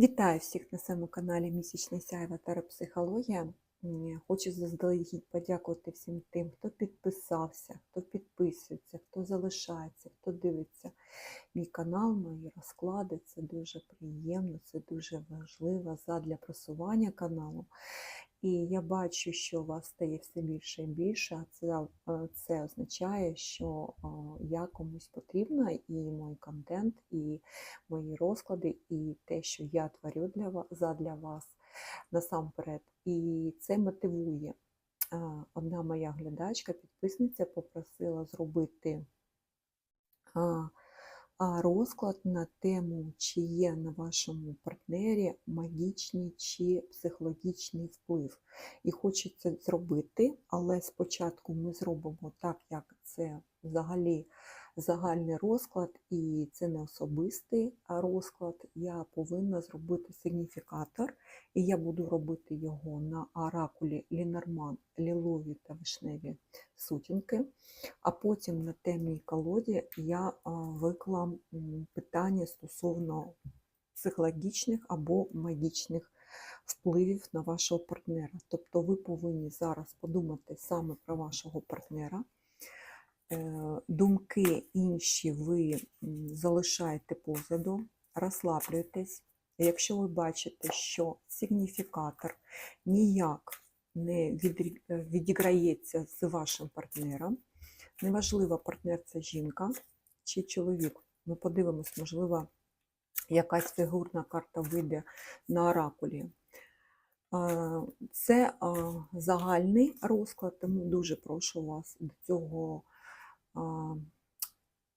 Вітаю всіх на своєму каналі Місячний Сяйва Терапсихологія. Хочу заздалегідь подякувати всім тим, хто підписався, хто підписується, хто залишається, хто дивиться мій канал, мої розклади. Це дуже приємно, це дуже важливо задля просування каналу. І я бачу, що у вас стає все більше і більше, а це, означає, що я комусь потрібна, і мій контент, і мої розклади, і те, що я творю для вас, задля вас насамперед. І це мотивує. Одна моя глядачка, підписниця, попросила зробити розклад на тему, чи є на вашому партнері магічний чи психологічний вплив. І хочеться зробити, але спочатку ми зробимо так, як це взагалі загальний розклад, і це не особистий розклад. Я повинна зробити сигніфікатор, і я буду робити його на оракулі Лінорман, лілові та вишневі сутінки. А потім на темній колоді я а, виклам питання стосовно психологічних або магічних впливів на вашого партнера. Тобто ви повинні зараз подумати саме про вашого партнера. Е, Думки інші ви залишаєте позаду, розслаблюєтесь. Якщо ви бачите, що сигніфікатор ніяк не е, відіграється з вашим партнером, неважливо, партнер це жінка чи чоловік. Ми подивимось, можливо, якась фігурна карта вийде на оракулі. Це загальний розклад, тому дуже прошу вас до цього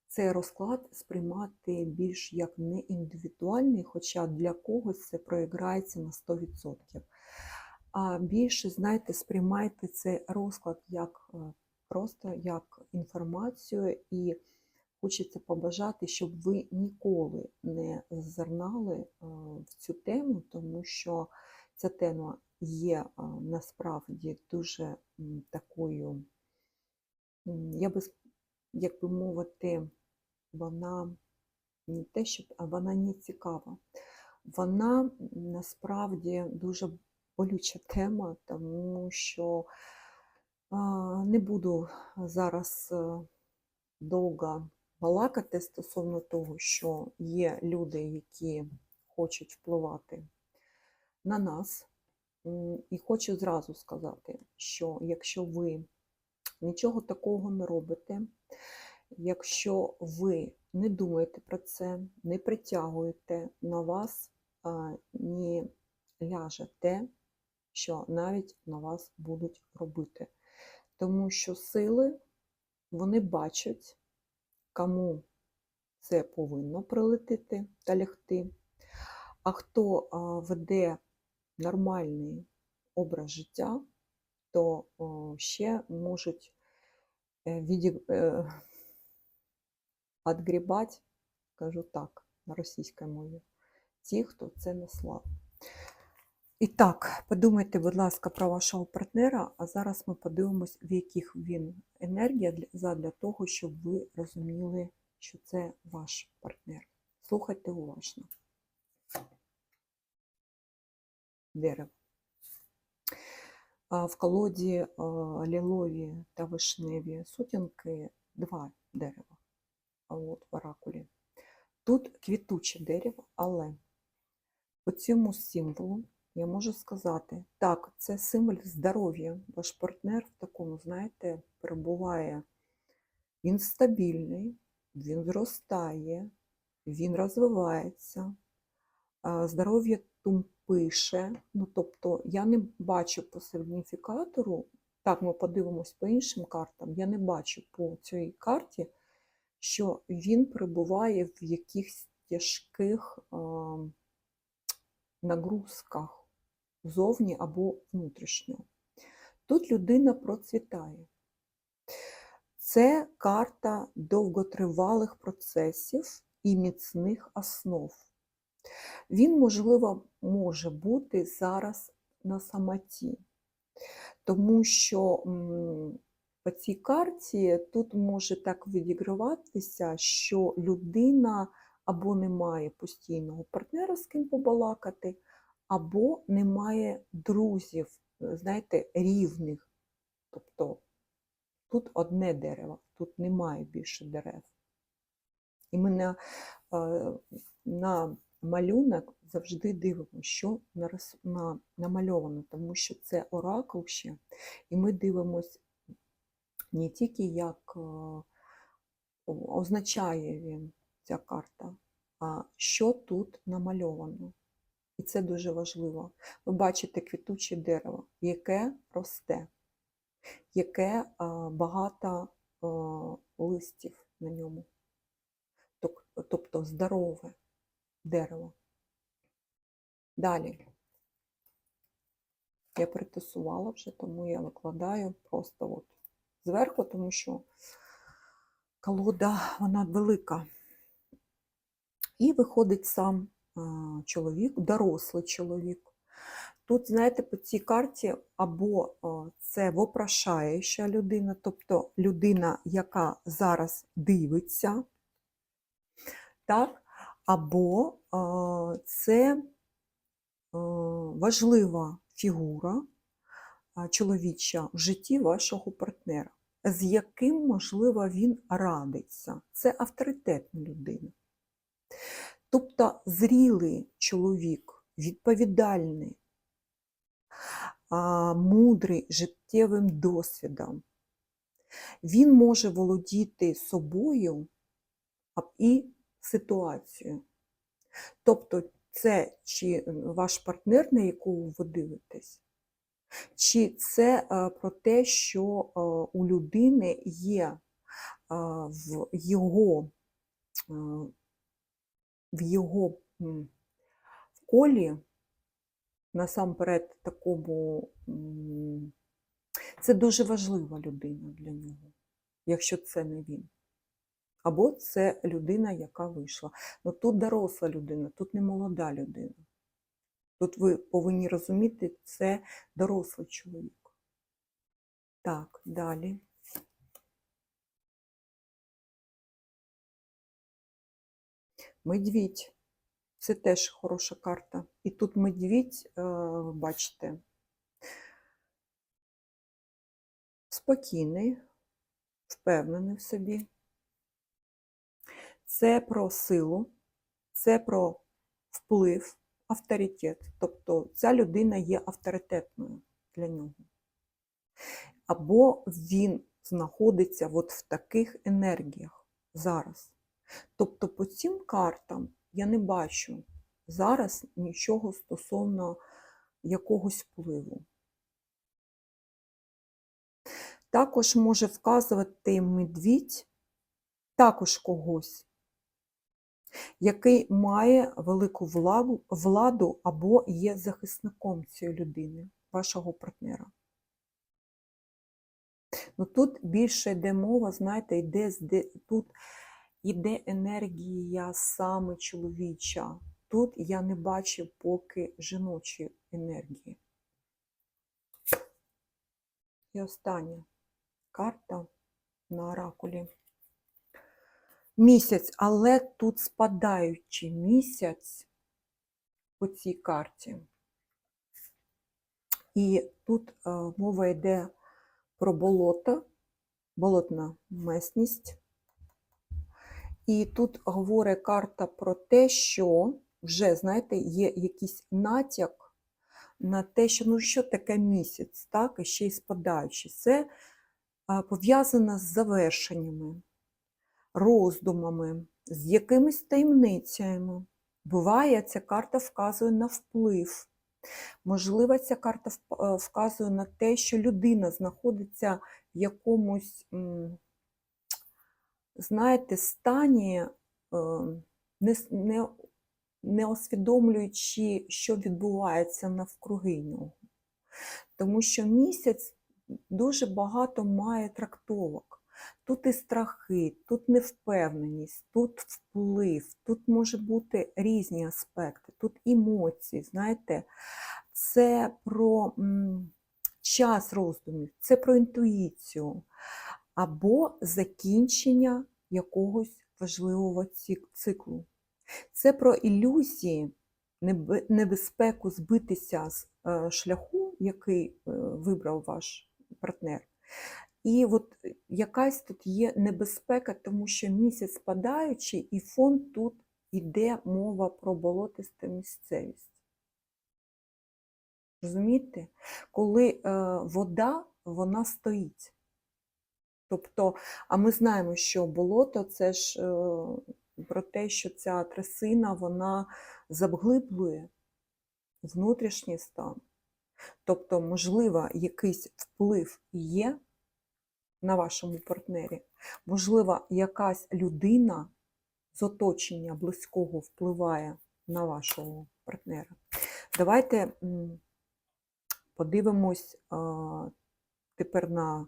цей розклад сприймати більш як не індивідуальний, хоча для когось це проіграється на 100%. А більше, знаєте, сприймайте цей розклад як е, просто як інформацію, і хочеться побажати, щоб ви ніколи не зазирнали е, в цю тему, тому що ця тема є е, насправді дуже такою, я би, як би мовити, вона не те, що, а вона не цікава. Вона насправді дуже болюча тема, тому що не буду зараз е, довго балакати стосовно того, що є люди, які хочуть впливати на нас. І хочу зразу сказати, що якщо ви нічого такого не робите, якщо ви не думаєте про це, не притягуєте на вас, не ляже те, що навіть на вас будуть робити. Тому що сили вони бачать, кому це повинно прилетіти та лягти. А хто веде нормальний образ життя, то ще можуть відгрібати, кажу так, на російській мові, ті, хто це наслав. І так, подумайте, будь ласка, про вашого партнера, а зараз ми подивимось, в яких він енергія для, того, щоб ви розуміли, що це ваш партнер. Слухайте уважно. Дерево. В колоді лілові та вишневі сутінки два дерева. От в оракулі. Тут квітуче дерево, але по цьому символу я можу сказати, так, це символ здоров'я. Ваш партнер в такому, знаєте, перебуває. Він стабільний, він зростає, він розвивається, здоров'я тумпише. Ну, тобто я не бачу по сигніфікатору, так ми подивимось по іншим картам, я не бачу по цій карті, що він перебуває в якихось тяжких а, нагрузках зовні або внутрішньо. Тут людина процвітає. Це карта довготривалих процесів і міцних основ. Він, можливо, може бути зараз на самоті, тому що по цій карті тут може так відіграватися, що людина або немає постійного партнера, з ким побалакати, або немає друзів, е, знаєте, рівних. Тобто тут одне дерево, тут немає більше дерев. І ми на, е, на малюнок завжди дивимося, що намальовано, тому що це оракул ще, і ми дивимося не тільки як е, означає він ця карта, а що тут намальовано. І це дуже важливо. Ви бачите квітуче дерево, яке росте, яке багато листів на ньому. Тобто здорове дерево. Далі. Я притасувала вже, тому я викладаю просто от зверху, тому що колода вона велика. І виходить сам чоловік, дорослий чоловік. Тут, знаєте, по цій карті або це вопрошаюча людина, тобто людина, яка зараз дивиться, так? Або це важлива фігура чоловіча в житті вашого партнера, з яким, можливо, він радиться. Це авторитетна людина. Тобто зрілий чоловік, відповідальний, мудрий життєвим досвідом, він може володіти собою і ситуацією. Тобто, це чи ваш партнер, на якого ви дивитесь, чи це е, про те, що е, у людини є е, в його, е, в його в колі, насамперед, такому, це дуже важлива людина для нього, якщо це не він. Або це людина, яка вийшла. Ну тут доросла людина, тут не молода людина. Тут ви повинні розуміти, це дорослий чоловік. Так, далі. Медвідь. Це теж хороша карта. І тут медвідь, е, ви бачите, спокійний, впевнений в собі. Це про силу, це про вплив, авторитет. Тобто ця людина є авторитетною для нього. Або він знаходиться от в таких енергіях зараз. Тобто по цим картам я не бачу зараз нічого стосовно якогось впливу. Також може вказувати медвідь також когось, який має велику владу, або є захисником цієї людини, вашого партнера. Ну, тут більше йде мова, знаєте, йде, де- тут іде енергія саме чоловіча. Тут я не бачу поки жіночої енергії. І остання карта на оракулі. Місяць, але тут спадаючий місяць по цій карті. І тут е, мова йде про болото, болотна месність. І тут говорить карта про те, що вже, знаєте, є якийсь натяк на те, що ну що таке місяць, так, і ще й спадаючий. Це а, пов'язано з завершеннями, роздумами, з якимись таємницями. Буває, ця карта вказує на вплив. Можливо, ця карта е, вказує на те, що людина знаходиться в якомусь, знаєте, стані, е, не, не усвідомлюючи, що відбувається навкруги нього. Тому що місяць дуже багато має трактовок. Тут і страхи, тут невпевненість, тут вплив, тут може бути різні аспекти, тут емоції, знаєте, це про час роздумів, це про інтуїцію або закінчення якогось важливого циклу. Це про ілюзії, небезпеку збитися з е, шляху, який е, вибрав ваш партнер. І от якась тут є небезпека, тому що місяць спадаючий, і фон тут іде мова про болотисту місцевість. Розумієте? Коли е, вода, вона стоїть. Тобто, а ми знаємо, що болото це ж е, про те, що ця трясина вона заглиблює внутрішній стан. Тобто, можливо, якийсь вплив є на вашому партнері, можливо, якась людина з оточення близького впливає на вашого партнера. Давайте подивимось тепер на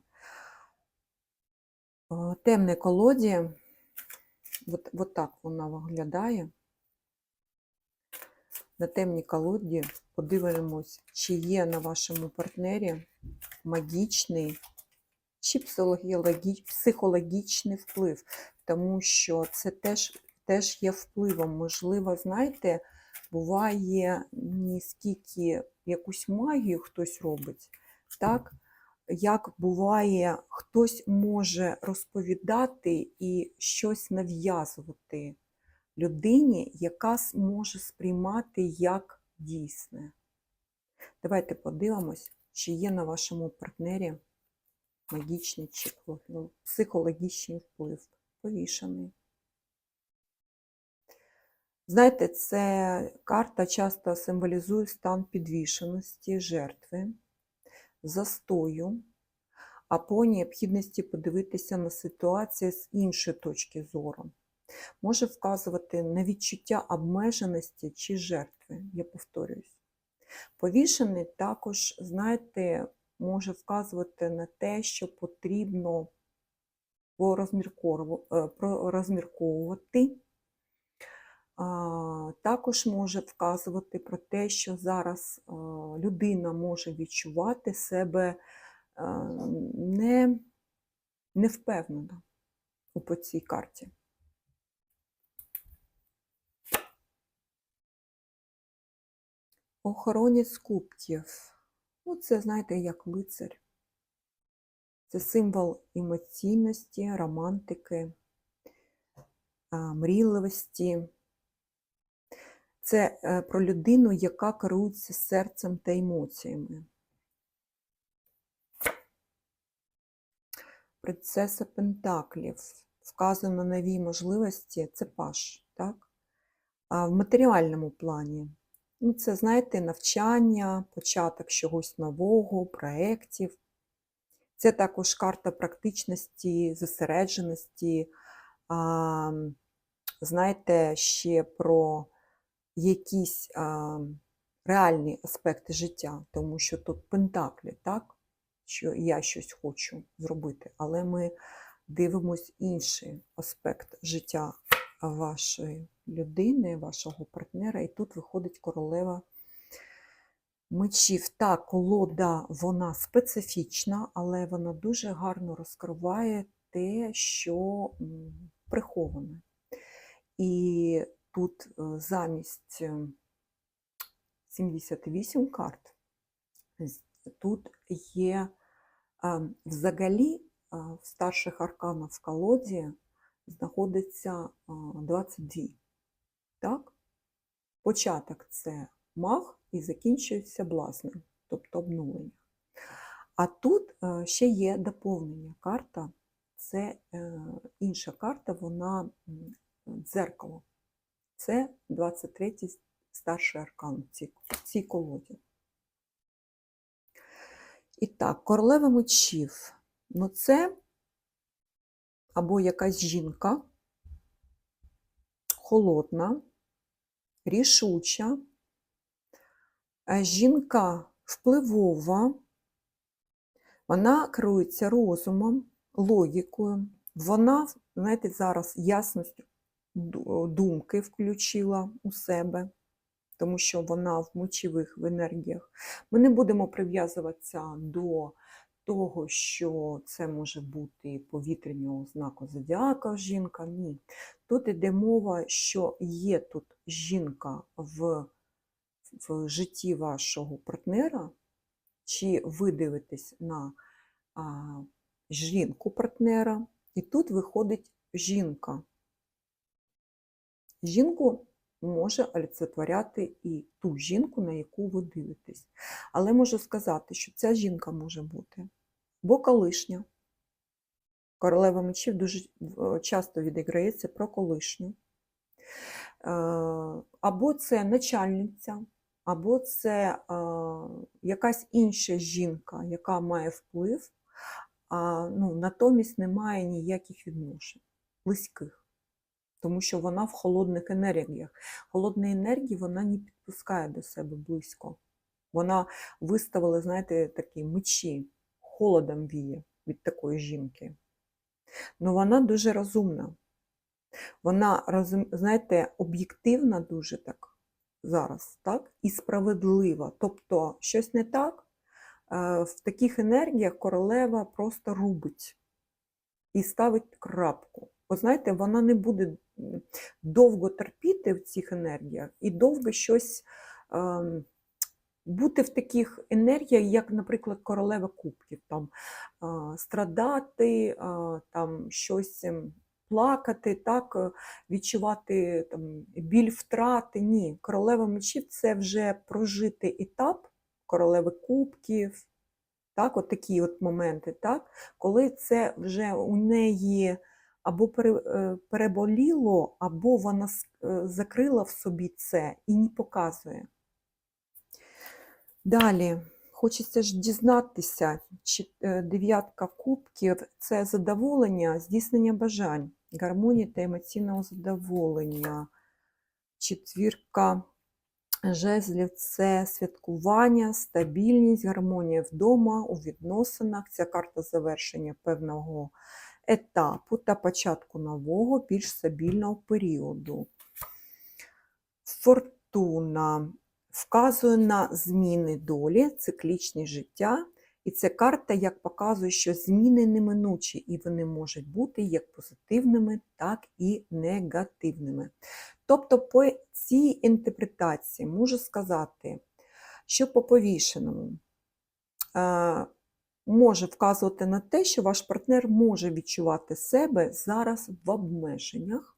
темне колоді. От, от так вона виглядає. На темній колоді подивимось, чи є на вашому партнері магічний чи психологічний вплив, тому що це теж, теж є впливом. Можливо, знаєте, буває не скільки якусь магію хтось робить, так? Як буває, хтось може розповідати і щось нав'язувати людині, яка може сприймати як дійсне. Давайте подивимось, чи є на вашому партнері магічний чи психологічний вплив. Повішений. Знаєте, це карта часто символізує стан підвішеності жертви, застою, а по необхідності подивитися на ситуацію з іншої точки зору. Може вказувати на відчуття обмеженості чи жертви, я повторююсь. Повішений також, знаєте, може вказувати на те, що потрібно е, порозмірковувати. Також може вказувати про те, що зараз людина може відчувати себе а, не, невпевнено по цій карті. Охоронець кубків. Ну, це, знаєте, як лицар. Це символ емоційності, романтики, мрійливості. Це е, про людину, яка керується серцем та емоціями. Принцеса Пентаклів. Вказано нові можливості, це паш, так? А в матеріальному плані. Ну, це, знаєте, навчання, початок чогось нового, проєктів. Це також карта практичності, зосередженості. А, знаєте, ще про якісь а, реальні аспекти життя, тому що тут пентаклі, так? Що я щось хочу зробити, але ми дивимось інший аспект життя вашої людини, вашого партнера, і тут виходить королева мечів. Та колода, вона специфічна, але вона дуже гарно розкриває те, що приховане. І тут е, замість е, 78 карт, тут є взагалі в старших арканах в колоді знаходиться 22. Так? Початок це маг і закінчується блазнем, тобто обнулення. А тут е, ще є доповнення карта. Це е, інша карта, вона дзеркало. Це 23-й старший аркан в цій колоді. І так, королева мечів. Ну, це або якась жінка, холодна, рішуча, е, жінка впливова, вона керується розумом, логікою. Вона, знаєте, зараз ясність думки включила у себе, тому що вона в мочових в енергіях. Ми не будемо прив'язуватися до того, що це може бути повітряного знаку зодіака жінка, ні. Тут іде мова, що є тут жінка в, в житті вашого партнера, чи ви дивитесь на а, жінку партнера, і тут виходить жінка. Жінку може олицетворяти і ту жінку, на яку ви дивитесь. Але можу сказати, що ця жінка може бути або колишня. Королева мечів дуже е, часто відіграється про колишню. Е, Або це начальниця, або це е, якась інша жінка, яка має вплив, а ну, натомість не має ніяких відношень, близьких тому що вона в холодних енергіях. Холодні енергії вона не підпускає до себе близько. Вона виставила, знаєте, такі мечі, холодом віє від такої жінки. Ну вона дуже розумна. Вона, знаєте, об'єктивна дуже так зараз, так? І справедлива. Тобто, щось не так, е, в таких енергіях королева просто рубить і ставить крапку. Бо знаєте, вона не буде довго терпіти в цих енергіях і довго щось е, бути в таких енергіях, як, наприклад, королева кубків, там страдати, там щось ем, плакати, так, е, відчувати там, біль втрати. Ні, королева мечів це вже прожитий етап королеви кубків. Так, от такі от моменти, так, коли це вже у неї або е, переболіло, або вона е, закрила в собі це і не показує. Далі, хочеться ж дізнатися, чи е, дев'ятка кубків це задоволення, здійснення бажань, гармонії та емоційного задоволення. Четвірка жезлів це святкування, стабільність, гармонія вдома, у відносинах. Ця карта завершення певного етапу та початку нового, більш стабільного періоду. Фортуна вказує на зміни долі, циклічне життя. І ця карта як показує, що зміни неминучі, і вони можуть бути як позитивними, так і негативними. Тобто, по цій інтерпретації можу сказати, що по повішеному може вказувати на те, що ваш партнер може відчувати себе зараз в обмеженнях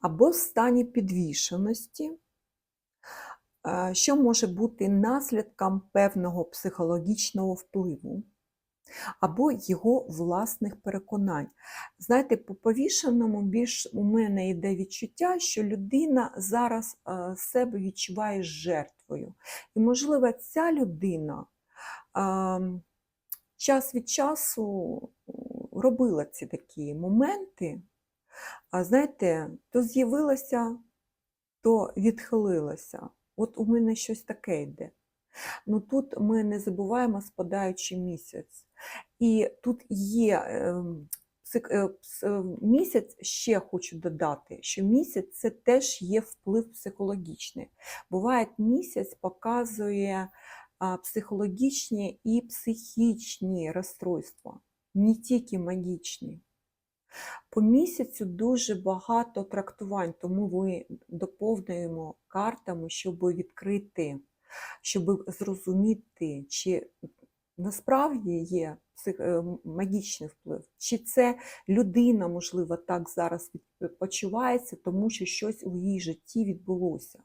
або в стані підвішеності, що може бути наслідком певного психологічного впливу. Або його власних переконань. Знаєте, по повішеному більш у мене йде відчуття, що людина зараз себе відчуває жертвою. І, можливо, ця людина час від часу робила ці такі моменти, а знаєте, то з'явилася, то відхилилася. От у мене щось таке йде. Ну Тут ми не забуваємо спадаючий місяць. І тут є ем, е, місяць, ще хочу додати, що місяць це теж є вплив психологічний. Буває, місяць показує психологічні і психічні розстройства, не тільки магічні. По місяцю дуже багато трактувань, тому ми доповнюємо картами, щоб відкрити, щоб зрозуміти, чи насправді є е, магічний вплив, чи це людина, можливо, так зараз почувається, тому що щось у її житті відбулося.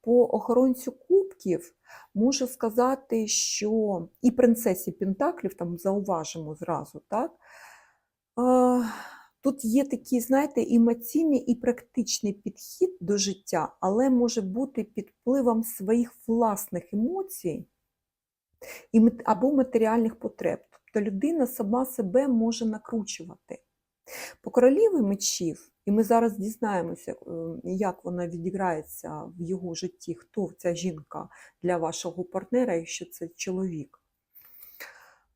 По охоронцю кубків можу сказати, що і принцесі Пентаклів, там зауважимо зразу, так? Тут є такий, знаєте, емоційний і практичний підхід до життя, але може бути під впливом своїх власних емоцій або матеріальних потреб. Тобто людина сама себе може накручувати. По короліві мечів і ми зараз дізнаємося, е, як вона відіграється в його житті, хто ця жінка для вашого партнера, якщо це чоловік.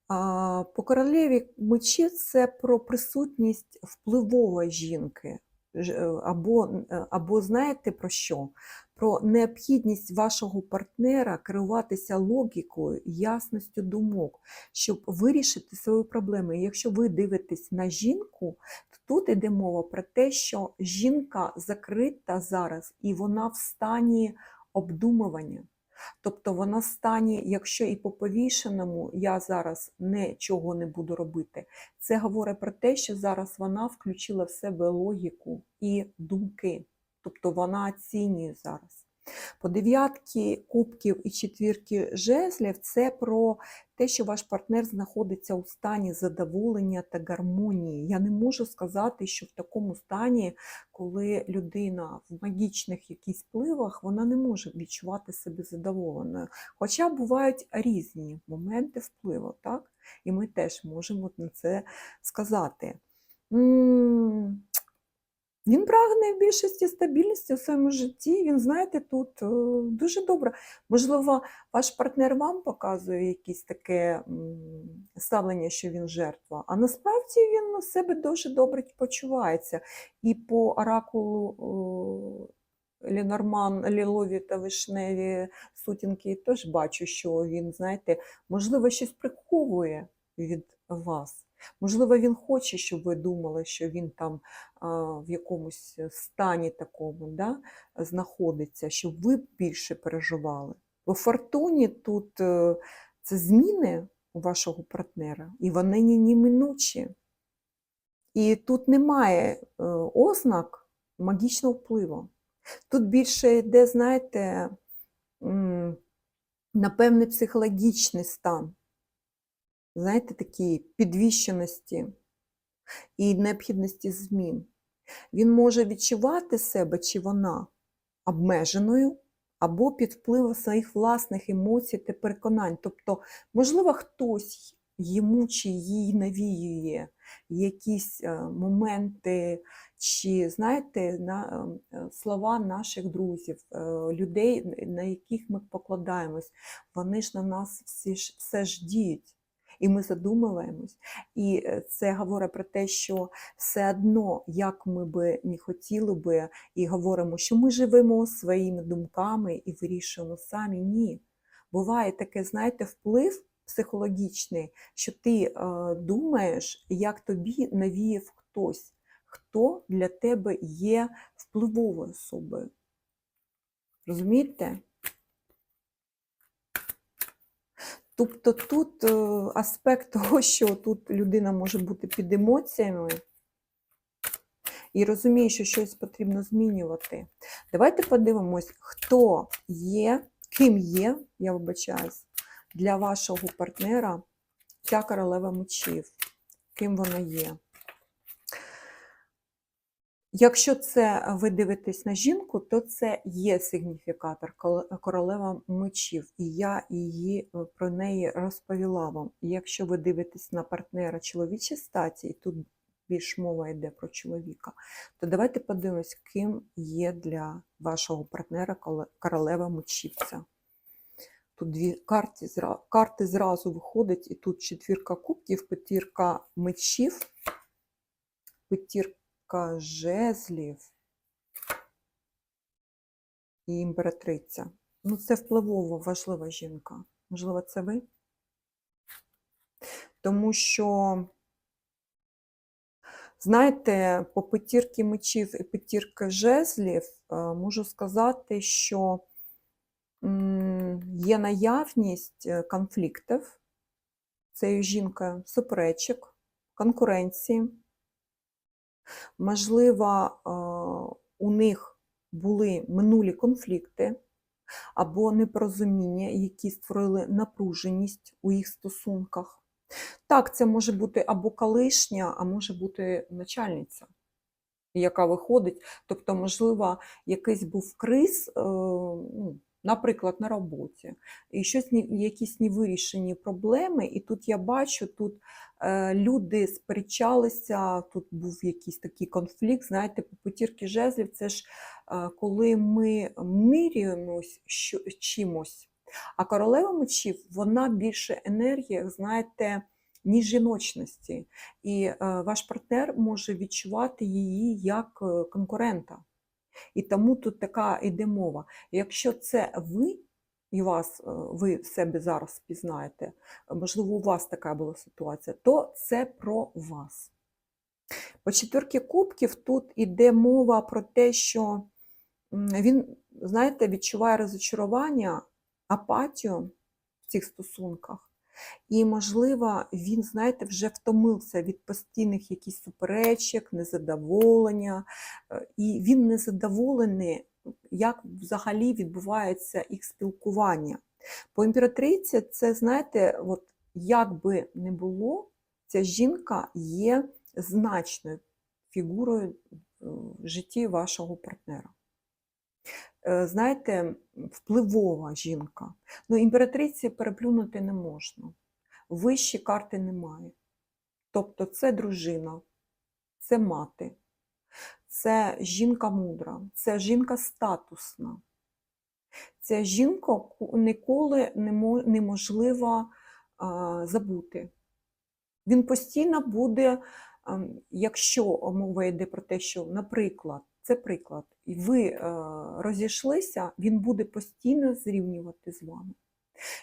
По королеві мечі це про присутність впливової жінки. Е, Або, е, або знаєте про що? Про необхідність вашого партнера керуватися логікою, ясністю думок, щоб вирішити свої проблеми. І якщо ви дивитесь на жінку, то тут іде мова про те, що жінка закрита зараз і вона в стані обдумування. Тобто вона стані, якщо і по повішеному я зараз нічого не буду робити, це говорить про те, що зараз вона включила в себе логіку і думки. Тобто вона оцінює зараз. По дев'ятки кубків і четвірки жезлів це про те, що ваш партнер знаходиться у стані задоволення та гармонії. Я не можу сказати, що в такому стані, коли людина в магічних якісь впливах, вона не може відчувати себе задоволеною. Хоча бувають різні моменти впливу, так? І ми теж можемо на це сказати. Він прагне в більшості стабільності у своєму житті. Він, знаєте, тут е, дуже добре. Можливо, ваш партнер вам показує якесь таке ставлення, що він жертва, а насправді він у себе дуже добре почувається. І по оракулу е, Лінорман, Лілові та Вишневі сутінки теж бачу, що він, знаєте, можливо, щось приховує від вас. Можливо, він хоче, щоб ви думали, що він там в якомусь стані такому да, знаходиться, щоб ви більше переживали. В фортуні тут е, це зміни у вашого партнера, і вони неминучі. І тут немає е, ознак магічного впливу. Тут більше йде, знаєте, м, напевне, психологічний стан знаєте, такі підвіщеності і необхідності змін. Він може відчувати себе чи вона обмеженою або під впливом своїх власних емоцій та переконань. Тобто, можливо, хтось йому чи їй навіює якісь е, моменти, чи, знаєте, на, е, слова наших друзів, е, людей, на яких ми покладаємось, вони ж на нас всі ж, все ж діють. І ми задумуємось. І е, це говорить про те, що все одно, як ми би не хотіли би, і говоримо, що ми живемо своїми думками і вирішуємо самі. Ні. Буває таке, знаєте, вплив психологічний, що ти е, думаєш, як тобі навіяв хтось, хто для тебе є впливовою особою. Розумієте? Тобто тут е, аспект того, що тут людина може бути під емоціями і розуміє, що щось потрібно змінювати. Давайте подивимось, хто є, ким є, я вибачаюсь, для вашого партнера ця королева мечів, ким вона є. Якщо це ви дивитесь на жінку, то це є сигніфікатор королева мечів, і я її е, про неї розповіла вам. І якщо ви дивитесь на партнера чоловічої статі, і тут більш мова йде про чоловіка, то давайте подивимось, ким є для вашого партнера королева мечівця. Тут дві карти, карти зразу виходять, і тут четвірка кубків, п'ятірка мечів, п'ятірка Ка жезлів і імператриця. Ну, це впливово важлива жінка. Можливо, це ви? Тому що, знаєте, по п'ятірки мечів і п'ятірки жезлів е, можу сказати, що є наявність е, конфліктів цією жінкою, суперечок, конкуренції. Можливо, е, у них були минулі конфлікти або непорозуміння, які створили напруженість у їх стосунках. Так, це може бути або колишня, а може бути начальниця, яка виходить. Тобто, можливо, якийсь був криз, е, ну, наприклад, на роботі, і щось якісь невирішені проблеми. І тут я бачу, тут е, люди сперечалися, тут був якийсь такий конфлікт. Знаєте, по п'ятірки жезлів це ж е, коли ми мирюємось чимось. А королева мечів, вона більше енергія, знаєте, ні жіночності. І е, ваш партнер може відчувати її як конкурента. І тому тут така іде мова. Якщо це ви, і вас, е, ви в себе зараз пізнаєте, можливо, у вас така була ситуація, то це про вас. По четвірки кубків тут іде мова про те, що він, знаєте, відчуває розочарування, апатію в цих стосунках. І, можливо, він, знаєте, вже втомився від постійних якихось суперечок, незадоволення. е, І він незадоволений, як взагалі відбувається їх спілкування. По імператриці це, знаєте, от як би не було, ця жінка є значною фігурою в житті вашого партнера. Е, Знаєте, впливова жінка. Ну, імператриці переплюнути не можна. Вищі карти немає. Тобто це дружина, це мати, це жінка мудра, це жінка статусна. Ця жінка ніколи неможливо забути. Він постійно буде, ем, якщо мова йде про те, що, наприклад, це приклад, і ви е, розійшлися, він буде постійно зрівнювати з вами.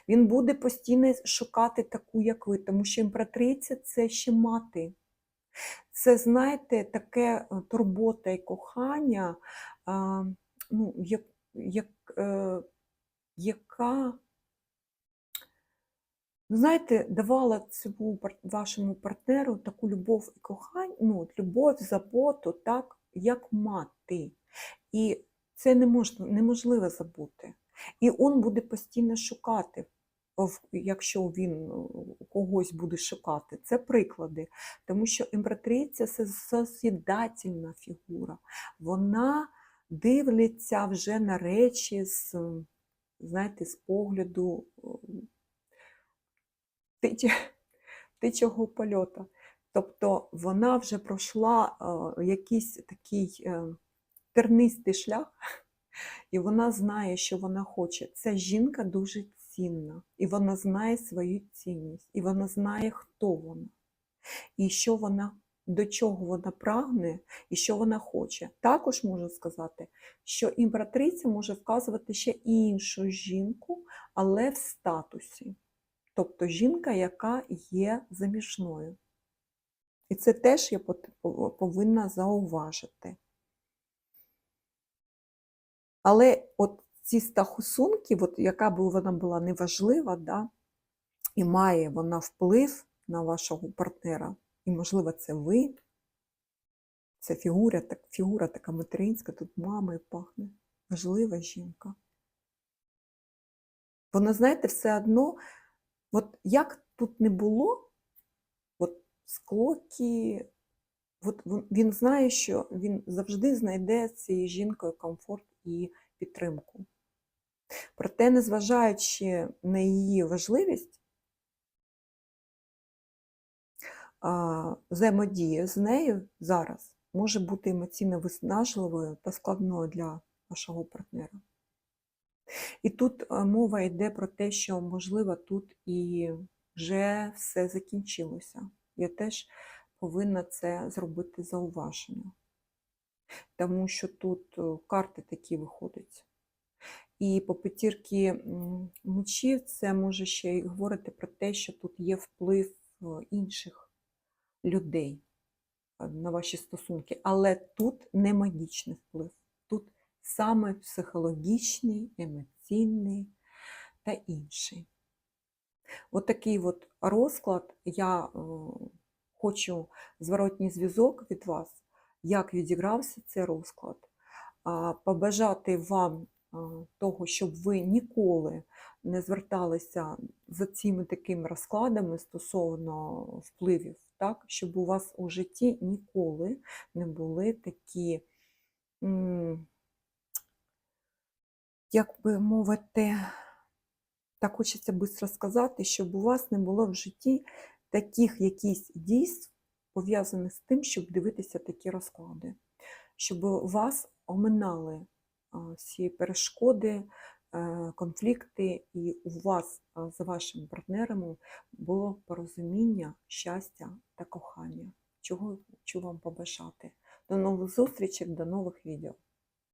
Він буде постійно шукати таку, як ви, тому що імператриця це ще мати. Це, знаєте, таке е, турбота і кохання, а, ну, як, як, е, яка, ну, знаєте, давала цьому вашому партнеру таку любов і кохання, ну, любов, заботу, так, як мати. І це не неможливо забути. І він буде постійно шукати, якщо він е, когось буде шукати. Це приклади. Тому що імператриця це созідательна фігура. Вона дивиться вже на речі з, знаєте, з погляду е, птичого польоту. Тобто вона вже пройшла е, якийсь такий е, тернистий шлях, і вона знає, що вона хоче. Ця жінка дуже цінна, і вона знає свою цінність, і вона знає, хто вона, і що вона, до чого вона прагне, і що вона хоче. Також можу сказати, що імператриця може вказувати ще іншу жінку, але в статусі. Тобто жінка, яка є заміжною. І це теж я повинна зауважити. Але от ці стосунки, от яка б вона була неважлива, да, і має вона вплив на вашого партнера, і, можливо, це ви, це фігура, так, фігура така материнська, тут мамою пахне, важлива жінка. Вона, знаєте, все одно, от як тут не було, от склоки, от він знає, що він завжди знайде цією жінкою комфорт і підтримку. Проте, незважаючи на її важливість, взаємодія з нею зараз може бути емоційно виснажливою та складною для вашого партнера. І тут мова йде про те, що, можливо, тут і вже все закінчилося. Я теж повинна це зробити зауваження. Тому що тут е, карти такі виходять. І по п'ятірки мечів це може ще й говорити про те, що тут є вплив е, інших людей е, на ваші стосунки. Але тут не магічний вплив. Тут саме психологічний, емоційний та інший. От такий от розклад. Я хочу зворотній зв'язок від вас, як відігрався цей розклад. Побажати вам того, щоб ви ніколи не зверталися за цими такими розкладами стосовно впливів, так? щоб у вас у житті ніколи не були такі, як би мовити, так хочеться швидко сказати, щоб у вас не було в житті таких якісь дійств, пов'язаних з тим, щоб дивитися такі розклади, щоб вас оминали всі перешкоди, е, конфлікти, і у вас з вашим партнером було порозуміння, щастя та кохання. Чого хочу вам побажати. До нових зустрічей, до нових відео.